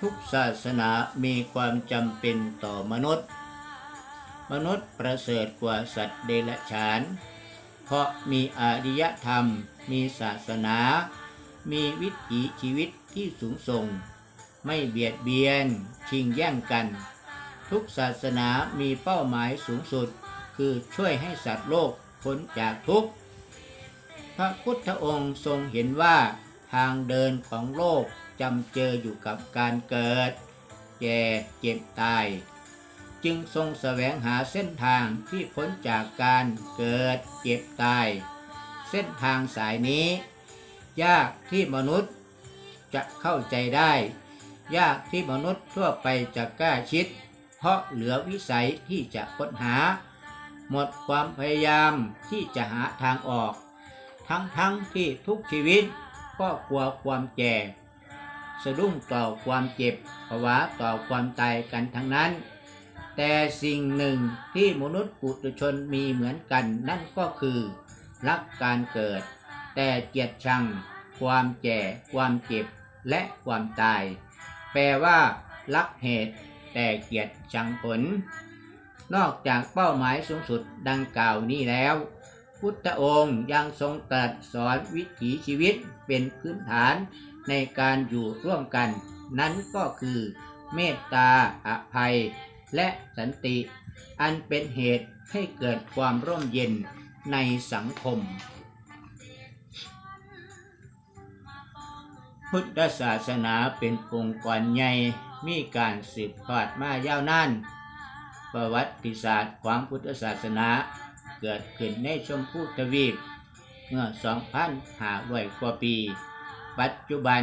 ทุกศาสนามีความจำเป็นต่อมนุษย์ มนุษย์ประเสริฐกว่าสัตว์เดรัจฉาน เพราะมีอารยธรรม มีศาสนา มีวิถีชีวิตที่สูงส่ง ไม่เบียดเบียน ชิงแย่งกัน ทุกศาสนามีเป้าหมายสูงสุด คือช่วยให้สัตว์โลกพ้นจากทุกข์ พระพุทธองค์ทรงเห็นว่าทางเดินของโลก จำเจออยู่กับการเกิด แก่เจ็บตาย จึงทรงแสวงหาเส้นทางที่พ้นจากการเกิดเจ็บตาย เส้นทางสายนี้ ยากที่มนุษย์จะเข้าใจได้ ยากที่มนุษย์ทั่วไปจะกล้าคิด เพราะเหลือวิสัยที่จะค้นหา หมดความพยายามที่จะหาทางออก ทั้งทั้งที่ทุกชีวิตก็กลัวความแก่ สะดุ้งต่อความเจ็บภาวะต่อความตายกันทั้งนั้น แต่สิ่งหนึ่งที่มนุษย์ปุถุชนมีเหมือนกันนั่นก็คือ รักการเกิด แต่เกียดชัง ความแก่ความเจ็บและความตาย แปลว่ารักเหตุ แต่เกียดชังผล นอกจากเป้าหมายสูงสุดดังกล่าวนี้แล้วพุทธองค์ยังทรงตรัสสอนวิถีชีวิตเป็นพื้นฐาน ในการอยู่ร่วมกัน นั้นก็คือเมตตาอภัย และสันติ อันเป็นเหตุให้เกิดความร่มเย็นในสังคม พุทธศาสนาเป็นองค์กรใหญ่มีการสืบทอดมายาวนานประวัติศาสตร์ของพุทธศาสนาเกิดขึ้นในชมพูทวีปเมื่อ 2,500กว่าปี ปัจจุบัน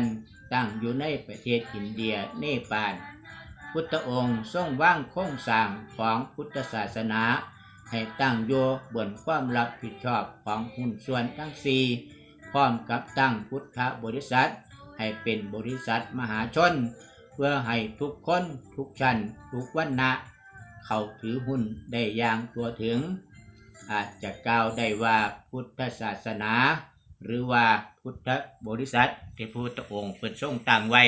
ตั้งอยู่ในประเทศอินเดียเนปาล พุทธองค์ทรงว่างโครงสร้างของพุทธศาสนา ให้ตั้งโยบนความรับผิดชอบของหุ้นส่วนทั้งสี่พร้อมกับตั้งพุทธบริษัท ให้เป็นบริษัทมหาชน เพื่อให้ทุกคนทุกชั้นทุกวันนะเข้าถือหุ้นได้อย่างตัวถึง อาจจะกล่าวได้ว่าพุทธศาสนา หรือว่าพุทธบริษัทที่พระพุทธองค์เป็นทรงตั้งไว้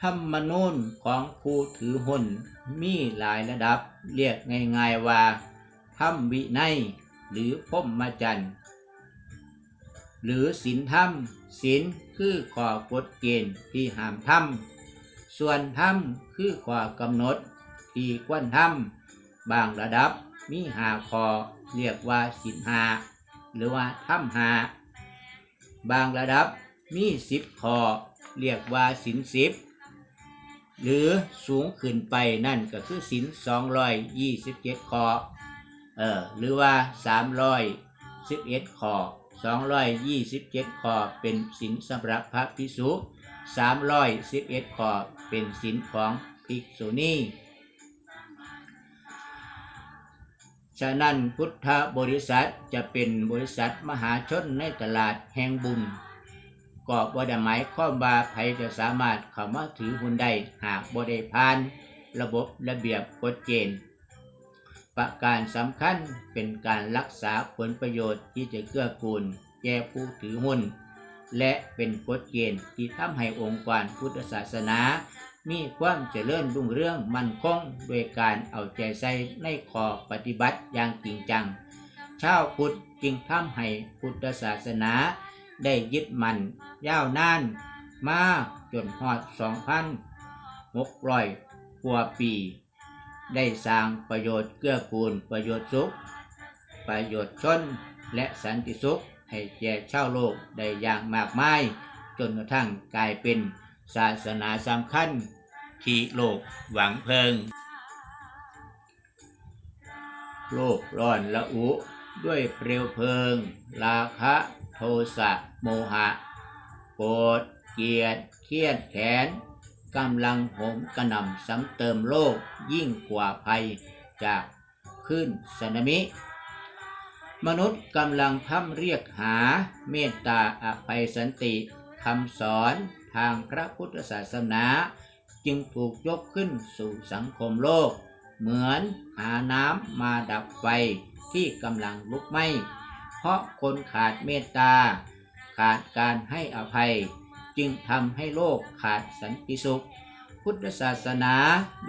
ธรรมนูญของผู้ถือหุ้นมีหลายระดับเรียกง่ายๆว่า ธรรมวินัยหรือพรหมจรรย์หรือศีลธรรมศีลคือข้อกฎเกณฑ์ที่ห้ามทำส่วนธรรมคือข้อกำหนดที่ควรทำบางระดับ มีหาข้อเรียกว่าศีลหาหรือว่าธรรมหา บางระดับมีสิบข้อเรียกว่าศีลสิบหรือสูงขึ้นไปนั่นก็คือสินสองร้อยยี่สิบเจ็ดข้อเออหรือว่าสามร้อยสิบเอ็ดข้อสองร้อยยี่สิบเจ็ดข้อเป็นสินสำหรับพระภิกษุสามร้อยสิบเอ็ดข้อเป็นสินของภิกษุณี ฉะนั้นพุทธบริษัทจะเป็นบริษัทมหาชนในตลาดแห่งบุญก็บ่ได้หมายความว่าใครจะสามารถเข้ามาถือหุ้นได้หากบ่ได้ผ่าน ระบบระเบียบกฎเกณฑ์ ประการสำคัญเป็นการรักษาผลประโยชน์ที่จะเกื้อกูล แก่ผู้ถือหุ้น และเป็นกฎเกณฑ์ที่ทำให้องค์กรพุทธศาสนา มีความเจริญรุ่งเรืองมั่นคงโดยการเอาใจใส่ในขอปฏิบัติอย่างจริงจัง ชาวพุทธจึงทำให้พุทธศาสนา ได้ยึดมันยาวนานมาจนฮอด2,600กว่าปี ได้สร้างประโยชน์เกื้อกูลประโยชน์สุข ประโยชน์ชนและสันติสุขให้แก่ชาวโลกได้อย่างมากมาย จนกระทั่งกลายเป็นศาสนาสำคัญ ที่โลกหวังเพิง โลกร้อนละอุด้วยเปลวเพลิง ราคะโทสะโมหะโกรธเกลียดเครียดแค้นกำลังโหมกระหน่ำซ้ำเติมโลกยิ่งกว่าภัยจากคลื่นสึนามิ มนุษย์กำลังทำเรียกหาเมตตาอภัยสันติคำสอนทางพระพุทธศาสนา จึงถูกยกขึ้นสู่สังคมโลก เหมือนหาน้ำมาดับไฟที่กำลังลุกไหม้ เพราะคนขาดเมตตาขขาดการให้อภัย จึงทำให้โลกขาดสันติสุข พุทธศาสนา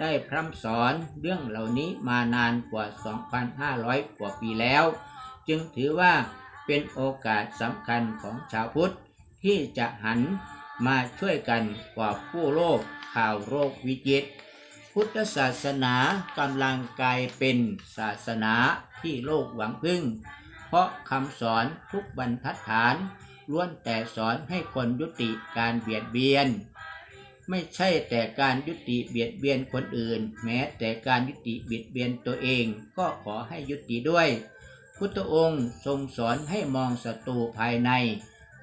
ได้พร่ำสอนเรื่องเหล่านี้มานานกว่า 2,500 กว่าปีแล้ว จึงถือว่าเป็นโอกาสสำคัญของชาวพุทธที่จะหันมาช่วยกันกว่าผู้โลก ข่าวโรควิจิตพุทธศาสนากำลังกลายเป็นศาสนาที่โลกหวังพึ่ง เพราะคำสอนทุกบรรทัดฐานล้วนแต่สอนให้คนยุติการเบียดเบียน ไม่ใช่แต่การยุติเบียดเบียนคนอื่น แม้แต่การยุติเบียดเบียนตัวเองก็ขอให้ยุติด้วย พุทธองค์ทรงสอนให้มองศัตรูภายใน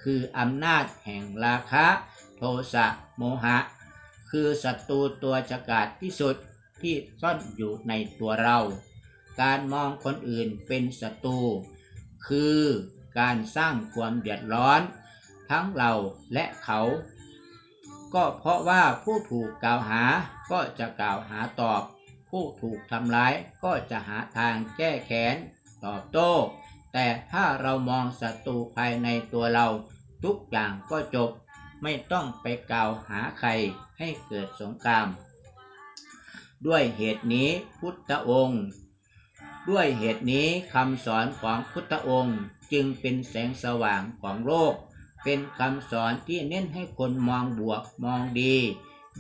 คืออำนาจแห่งราคะ โทสะโมหะ คือศัตรูตัวจกาจที่สุดที่ซ่อนอยู่ในตัวเรา การมองคนอื่นเป็นศัตรูคือการสร้างความเดือดร้อน ทั้งเราและเขา ก็เพราะว่าผู้ถูกกล่าวหาก็จะกล่าวหาตอบ ผู้ถูกทำร้ายก็จะหาทางแก้แค้นตอบโต้ แต่ถ้าเรามองศัตรูภายในตัวเรา ทุกอย่างก็จบ ไม่ต้องไปกล่าวหาใครให้เกิดสงคราม ด้วยเหตุนี้พุทธองค์ ด้วยเหตุนี้คำสอนของพุทธองค์จึงเป็นแสงสว่างของโลก เป็นคำสอนที่เน้นให้คนมองบวกมองดี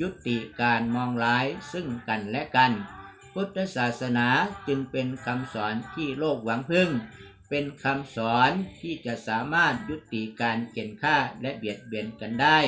ยุติการมองร้ายซึ่งกันและกัน พุทธศาสนาจึงเป็นคำสอนที่โลกหวังพึ่ง เป็นคำสอนที่จะสามารถยุติการเกลียนฆ่าและเบียดเบียนกันได้